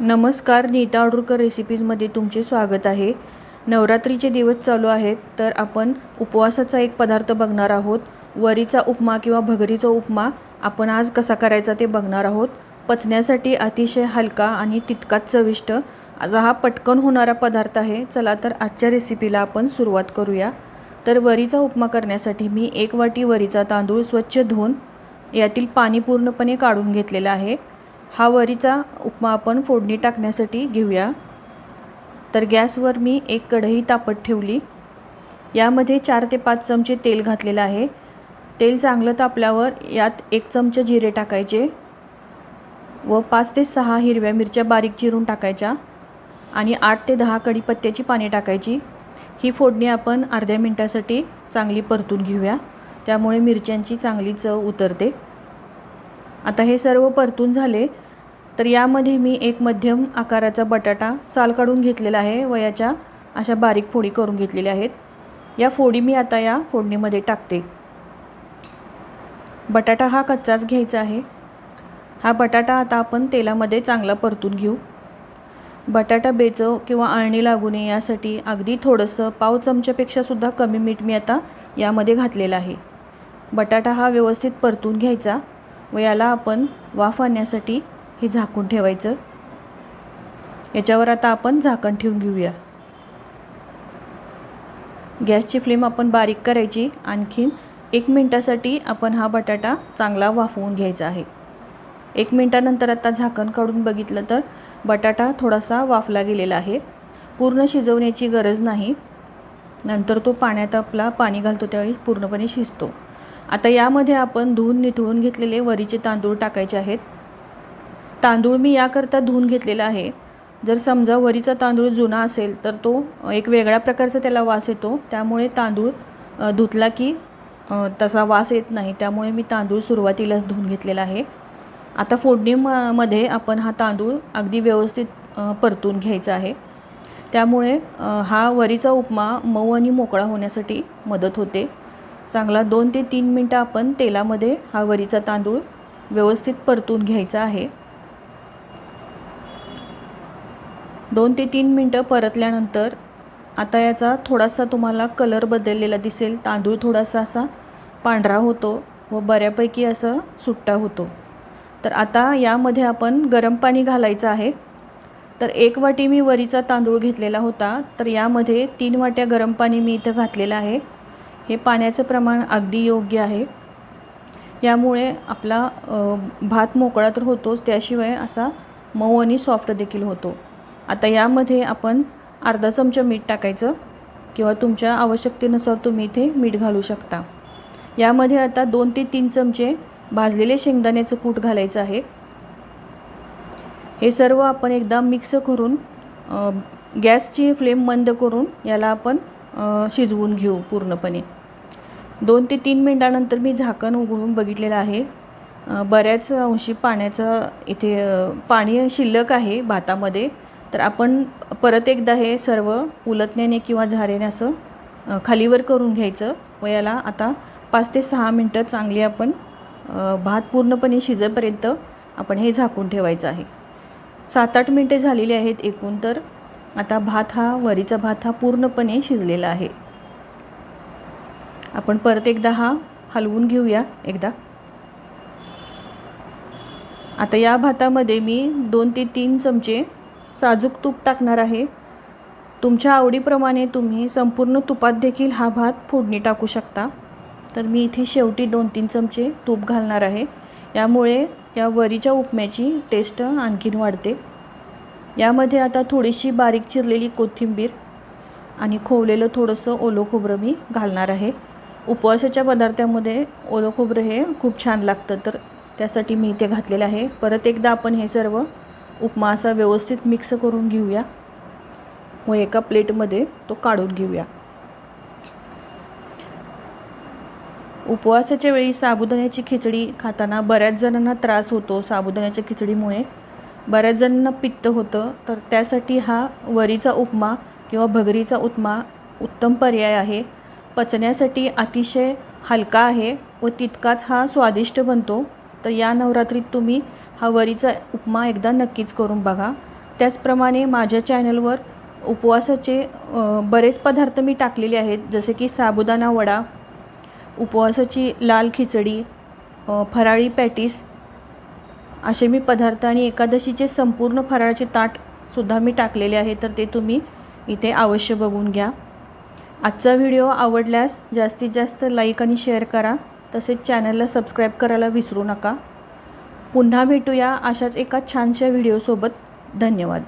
नमस्कार नीता ऑर्डरकर रेसिपीजमध्ये तुमचे स्वागत आहे. नवरात्रीचे दिवस चालू आहेत तर आपण उपवासाचा एक पदार्थ बघणार आहोत. वरीचा उपमा किंवा भगरीचा उपमा आपण आज कसा करायचा ते बघणार आहोत. पचण्यासाठी अतिशय हलका आणि तितकाच चविष्ट असा हा पटकन होणारा पदार्थ आहे. चला तर आजच्या रेसिपीला आपण सुरुवात करूया. तर वरीचा उपमा करण्यासाठी मी एक वाटी वरीचा तांदूळ स्वच्छ धुवून यातील पाणी पूर्णपणे काढून घेतलेलं आहे. हा वरीचा उपमा आपण फोडणी टाकण्यासाठी घेऊया. तर गॅसवर मी एक कढई तापत ठेवली. यामध्ये चार ते पाच चमचे तेल घातलेलं आहे. तेल चांगलं तापल्यावर यात एक चमचे जिरे टाकायचे व पाच ते सहा हिरव्या मिरच्या बारीक चिरून टाकायच्या आणि आठ ते दहा कढीपत्त्याची पाने टाकायची. ही फोडणी आपण अर्ध्या मिनटासाठी चांगली परतून घेऊया. त्यामुळे मिरच्यांची चांगली चव उतरते. आता हे सर्व परतून झाले तर यामध्ये मी एक मध्यम आकाराचा बटाटा साल काढून घेतलेला आहे. व याच्या अशा बारीक फोडी करून घेतलेल्या आहेत. या फोडी मी आता या फोडणीमध्ये टाकते. बटाटा हा कच्चाच घ्यायचा आहे. हा बटाटा आता आपण तेलामध्ये चांगला परतून घेऊ. बटाटा बेचव किंवा अळणी लागू नये यासाठी अगदी थोडंसं पाव चमच्यापेक्षासुद्धा कमी मीठ मी आता यामध्ये घातलेलं आहे. बटाटा हा व्यवस्थित परतून घ्यायचा व याला आपण वाफ आणण्यासाठी हे झाकून ठेवायचं. याच्यावर आता आपण झाकण ठेवून घेऊया. गॅसची फ्लेम आपण बारीक करायची. आणखीन एक मिनटासाठी आपण हा बटाटा चांगला वाफवून घ्यायचा आहे. एक मिनटानंतर आता झाकण काढून बघितलं तर बटाटा थोडासा वाफला गेलेला आहे. पूर्ण शिजवण्याची गरज नाही. नंतर तो पाण्यात आपला पाणी घालतो त्यावेळी पूर्णपणे शिजतो. आता यामध्ये आपण धुवून निथळून घेतलेले वरीचे तांदूळ टाकायचे आहेत. तांदूळ मी याकरता धुवून घेतलेला आहे. जर समजा वरीचा तांदूळ जुना असेल तर तो एक वेगळ्या प्रकारचा त्याला वास येतो. त्यामुळे तांदूळ धुतला की तसा वास येत नाही. त्यामुळे मी तांदूळ सुरुवातीलाच धुवून घेतलेला आहे. आता फोडणीमध्ये आपण हा तांदूळ अगदी व्यवस्थित परतून घ्यायचा आहे. त्यामुळे हा वरीचा उपमा मऊ आणि मोकळा होण्यासाठी मदत होते. चांगला दोन ते तीन मिनटं आपण तेलामध्ये हा वरीचा तांदूळ व्यवस्थित परतून घ्यायचा आहे. दोन ते तीन मिनटं परतल्यानंतर आता याचा थोडासा तुम्हाला कलर बदललेला दिसेल. तांदूळ थोडासा असा पांढरा होतो व बऱ्यापैकी असं सुट्टा होतो. तर आता यामध्ये आपण गरम पाणी घालायचं आहे. तर एक वाटी मी वरीचा तांदूळ घेतलेला होता. तर यामध्ये तीन वाट्या गरम पाणी मी इथं घातलेलं आहे. हे पाण्याचं प्रमाण अगदी योग्य आहे. यामुळे आपला भात मोकळा तर होतोच. त्याशिवाय असा मऊ आणि सॉफ्ट देखील होतो. आता यामध्ये आपण अर्धा चमचा मीठ टाकायचं किंवा तुमच्या आवश्यकतेनुसार तुम्ही इथे मीठ घालू शकता. यामध्ये आता दोन ते तीन चमचे भाजलेले शेंगदाण्याचं कूट घालायचं आहे. हे सर्व आपण एकदा मिक्स करून गॅसची फ्लेम मंद करून याला आपण शिजवून घेऊ पूर्णपणे. दोन ते तीन मिनटानंतर मी झाकण उघडून बघितलेलं आहे. बऱ्याच अंशी पाण्याचं इथे पाणी शिल्लक आहे भातामध्ये. तर आपण परत एकदा हे सर्व उलटण्याने किंवा झारेने असं खालीवर करून घ्यायचं. व याला आता पाच ते सहा मिनटं चांगली आपण भात पूर्णपणे शिजेपर्यंत आपण हे झाकून ठेवायचं आहे. सात आठ मिनटे झालेली आहेत एकूण तर आता भात हा वरीचा भात हा पूर्णपणे शिजलेला आहे. आपण परत एकदा हा हलवून घेऊया एकदा. आता या भातामध्ये मी दोन ते तीन चमचे साजूक तूप टाकणार आहे. तुमच्या आवडीप्रमाणे तुम्ही संपूर्ण तुपात देखील हा भात फोडणी टाकू शकता. तर मी इथे शेवटी दोन तीन चमचे तूप घालणार आहे. यामुळे या वरीच्या उपम्याची टेस्ट आणखीन वाढते. यामध्ये आता थोडीशी बारीक चिरलेली कोथिंबीर आणि खोवलेलं थोडंसं ओलं खोबरं मी घालणार आहे. उपवासाच्या पदार्थामध्ये ओलं खोबरं हे खूप छान लागतं तर त्यासाठी मी इथे घातलेलं आहे. परत एकदा आपण हे सर्व उपमा असा व्यवस्थित मिक्स करून घेऊया. व एका प्लेटमध्ये तो काढून घेऊया. उपवासाच्या वेळी साबुदाण्याची खिचडी खाताना बऱ्याच जणांना त्रास होतो साबुदाण्याच्या खिचडीमुळे. बऱ्याच जणांना पित्त होतं तर त्यासाठी हा वरीचा उपमा किंवा भगरीचा उपमा उत्तम पर्याय आहे. पचण्यासाठी अतिशय हलका आहे व तितकाच हा स्वादिष्ट बनतो. तर या नवरात्रीत तुम्ही हा वरीचा उपमा एकदा नक्कीच करून बघा. त्याचप्रमाणे माझ्या चॅनलवर उपवासाचे बरेच पदार्थ मी टाकलेले आहेत जसे की साबुदाणा वडा उपवासाची लाल खिचडी फराळी पॅटीस असे मी पदार्थ आणि एकादशीचे संपूर्ण फराळाचे ताटसुद्धा मी टाकलेले आहे तर ते तुम्ही इथे अवश्य बघून घ्या. आजचा व्हिडिओ आवडल्यास जास्तीत जास्त लाईक आणि शेअर करा तसेच चॅनलला सबस्क्राईब करायला विसरू नका. पुन्हा भेटूया अशाच एका छानशा व्हिडिओसोबत धन्यवाद.